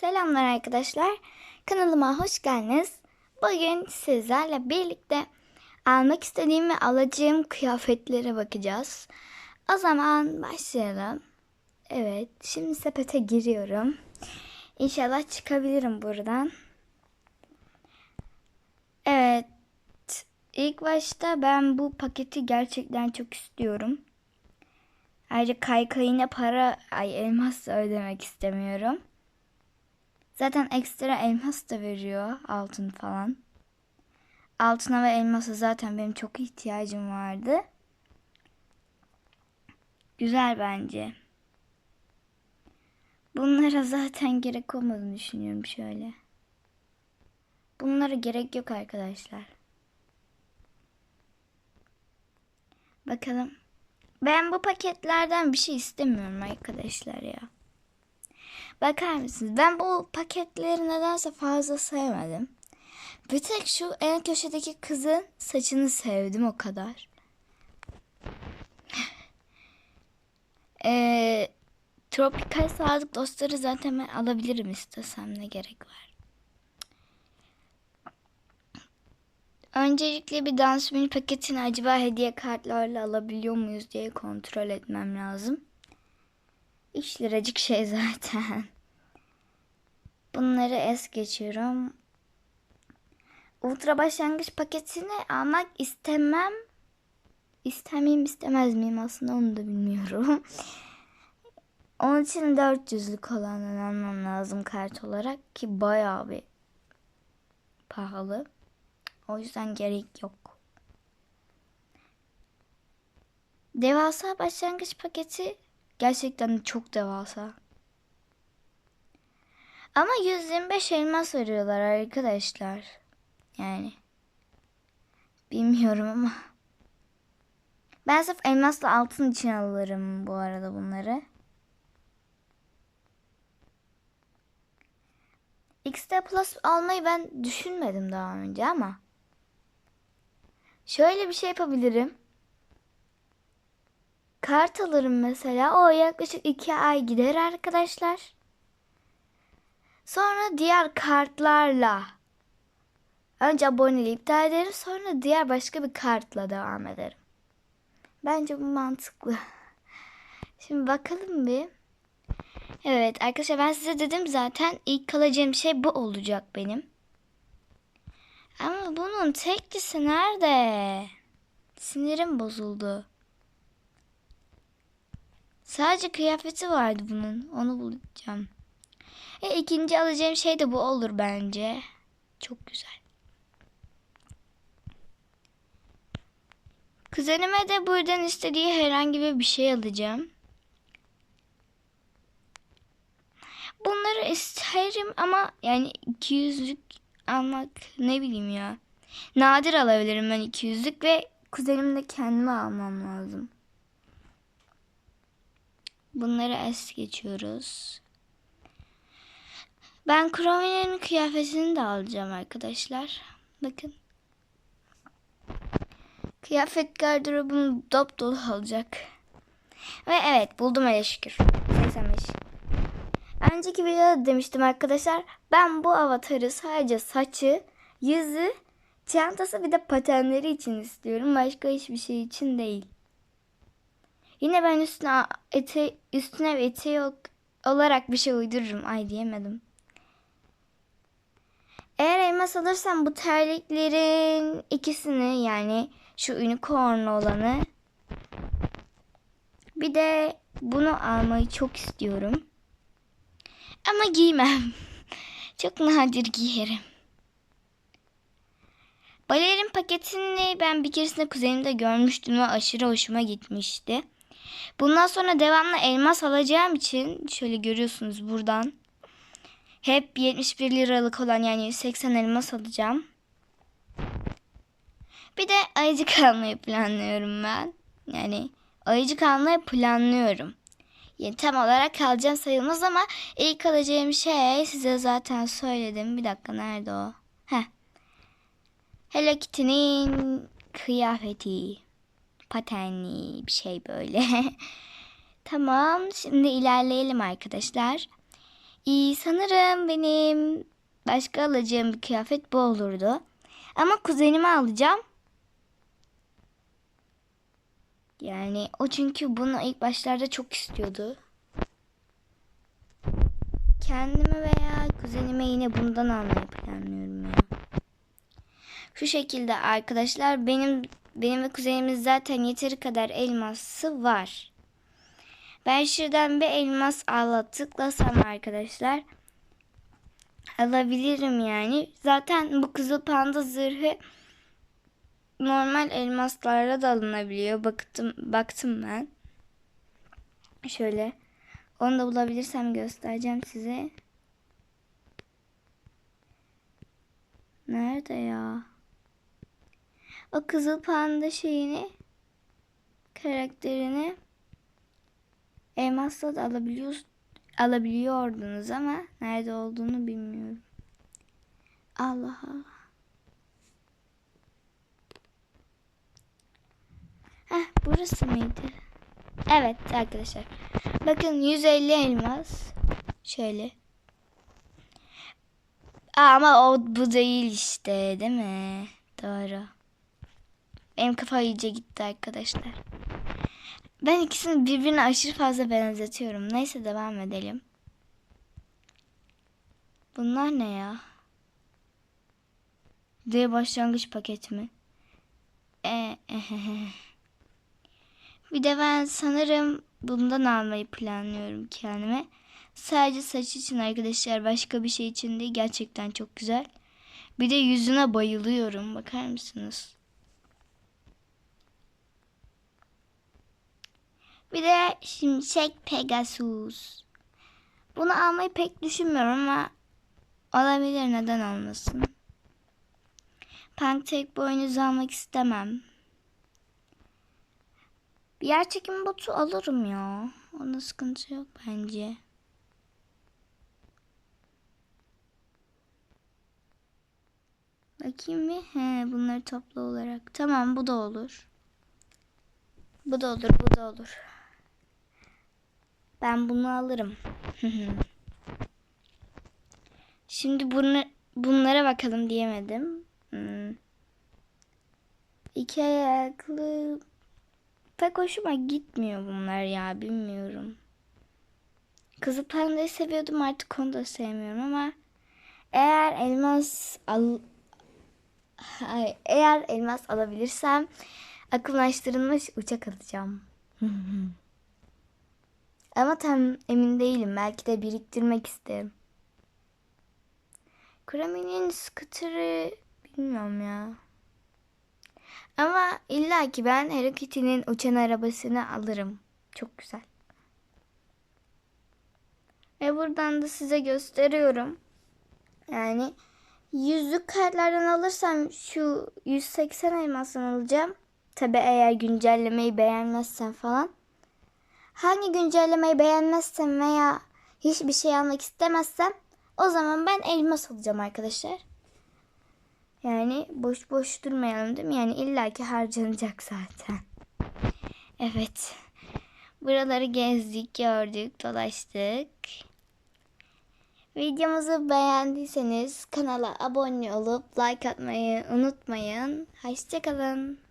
Selamlar arkadaşlar. Kanalıma hoş geldiniz. Bugün sizlerle birlikte almak istediğim ve alacağım kıyafetlere bakacağız. O zaman başlayalım. Evet, şimdi sepete giriyorum. İnşallah çıkabilirim buradan. Evet, ilk başta ben bu paketi gerçekten çok istiyorum. Ayrıca kaykayına para, ay elmas ödemek istemiyorum. Zaten ekstra elmas da veriyor altın falan. Altına ve elmasa zaten benim çok ihtiyacım vardı. Güzel bence. Bunlara zaten gerek olmadığını düşünüyorum şöyle. Bunlara gerek yok arkadaşlar. Bakalım. Ben bu paketlerden bir şey istemiyorum arkadaşlar ya. Bakar mısınız? Ben bu paketleri nedense fazla sevmedim. Bir tek şu en köşedeki kızın saçını sevdim o kadar. Ee, tropikal sağlık dostları zaten ben alabilirim istesem ne gerek var. Öncelikle bir dans mini paketini acaba hediye kartlarla alabiliyor muyuz diye kontrol etmem lazım. 3 liracık şey zaten. Bunları es geçiyorum. Ultra başlangıç paketini almak istemem. İstemeyim istemez miyim aslında onu da bilmiyorum. Onun için 400'lük olanı almam lazım kart olarak ki bayağı bir pahalı. O yüzden gerek yok. Devasa başlangıç paketi gerçekten çok devasa. Ama 125 elmas veriyorlar arkadaşlar. Yani bilmiyorum ama ben sırf elmasla altın için alırım bu arada bunları. XT Plus almayı ben düşünmedim daha önce ama şöyle bir şey yapabilirim. Kart alırım mesela. O yaklaşık iki ay gider arkadaşlar. Sonra diğer kartlarla önce aboneliği iptal ederim. Sonra diğer başka bir kartla devam ederim. Bence bu mantıklı. Şimdi bakalım bir. Evet arkadaşlar ben size dedim zaten ilk kalacağım şey bu olacak benim. Ama bunun teklisi nerede? Sinirim bozuldu. Sadece kıyafeti vardı bunun. Onu bulacağım. E, ikinci alacağım şey de bu olur bence. Çok güzel. Kuzenime de buradan istediği herhangi bir şey alacağım. Bunları isterim ama yani 200'lük almak ne bileyim ya. Nadir alabilirim ben 200'lük ve kuzenimle kendime almam lazım. Bunları es geçiyoruz. Ben Chrome'nin kıyafetini de alacağım arkadaşlar. Bakın. Kıyafet gardırobum dop dolu olacak. Ve evet buldum hele şükür. 85. Önceki videoda demiştim arkadaşlar. Ben bu avatarı sadece saçı, yüzü, çantası bir de patenleri için istiyorum. Başka hiçbir şey için değil. Yine ben üstüne ete, üstüne ve eteği olarak bir şey uydururum. Ay diyemedim. Eğer elmas alırsam bu terliklerin ikisini yani şu unicorn olanı bir de bunu almayı çok istiyorum. Ama giymem. çok nadir giyerim. Balerin paketini ben bir keresinde kuzenimde görmüştüm ve aşırı hoşuma gitmişti. Bundan sonra devamlı elmas alacağım için şöyle görüyorsunuz buradan. Hep 71 liralık olan yani 180 elmas alacağım. Bir de ayıcık almayı planlıyorum ben. Yani ayıcık almayı planlıyorum. Yani tam olarak alacağım sayılmaz ama ilk alacağım şey size zaten söyledim. Bir dakika nerede o? Heh. Hello Kitty'nin kıyafeti patenli bir şey böyle. tamam şimdi ilerleyelim arkadaşlar. İyi sanırım benim başka alacağım bir kıyafet bu olurdu. Ama kuzenimi alacağım. Yani o çünkü bunu ilk başlarda çok istiyordu. Kendime veya kuzenime yine bundan almayı planlıyorum ya. Şu şekilde arkadaşlar benim benim ve kuzenimiz zaten yeteri kadar elması var. Ben şuradan bir elmas ala tıklasam arkadaşlar alabilirim yani. Zaten bu kızıl panda zırhı normal elmaslarla da alınabiliyor. Baktım baktım ben. Şöyle onu da bulabilirsem göstereceğim size. Nerede ya? O kızıl panda şeyini karakterini elmasla da alabiliyor, alabiliyordunuz ama nerede olduğunu bilmiyorum. Allah Allah. Heh, burası mıydı? Evet arkadaşlar. Bakın 150 elmas. Şöyle. Aa, ama o bu değil işte değil mi? Doğru. Benim kafa iyice gitti arkadaşlar. Ben ikisini birbirine aşırı fazla benzetiyorum. Neyse devam edelim. Bunlar ne ya? D başlangıç paket mi? Ee, Bir de ben sanırım bundan almayı planlıyorum kendime. Sadece saç için arkadaşlar başka bir şey için değil. Gerçekten çok güzel. Bir de yüzüne bayılıyorum. Bakar mısınız? Bir de Şimşek Pegasus. Bunu almayı pek düşünmüyorum ama olabilir neden olmasın. Punk tek boynuz almak istemem. Bir yer çekim botu alırım ya. Onda sıkıntı yok bence. Bakayım bir. He, bunları toplu olarak. Tamam bu da olur. Bu da olur, bu da olur. Ben bunu alırım. Şimdi bunu, bunlara bakalım diyemedim. Hmm. İki ayaklı pek hoşuma gitmiyor bunlar ya bilmiyorum. Kızıl pandayı seviyordum artık onu da sevmiyorum ama eğer elmas al Hayır, eğer elmas alabilirsem akıllaştırılmış uçak alacağım. Ama tam emin değilim. Belki de biriktirmek isterim. Kurami'nin scooter'ı bilmiyorum ya. Ama illa ki ben Hello Kitty'nin uçan arabasını alırım. Çok güzel. Ve buradan da size gösteriyorum. Yani yüzlük kartlardan alırsam şu 180 elmasdan alacağım. Tabi eğer güncellemeyi beğenmezsen falan. Hangi güncellemeyi beğenmezsem veya hiçbir şey almak istemezsem o zaman ben elmas alacağım arkadaşlar. Yani boş boş durmayalım değil mi? Yani illaki harcanacak zaten. Evet. Buraları gezdik, gördük, dolaştık. Videomuzu beğendiyseniz kanala abone olup like atmayı unutmayın. Hoşçakalın.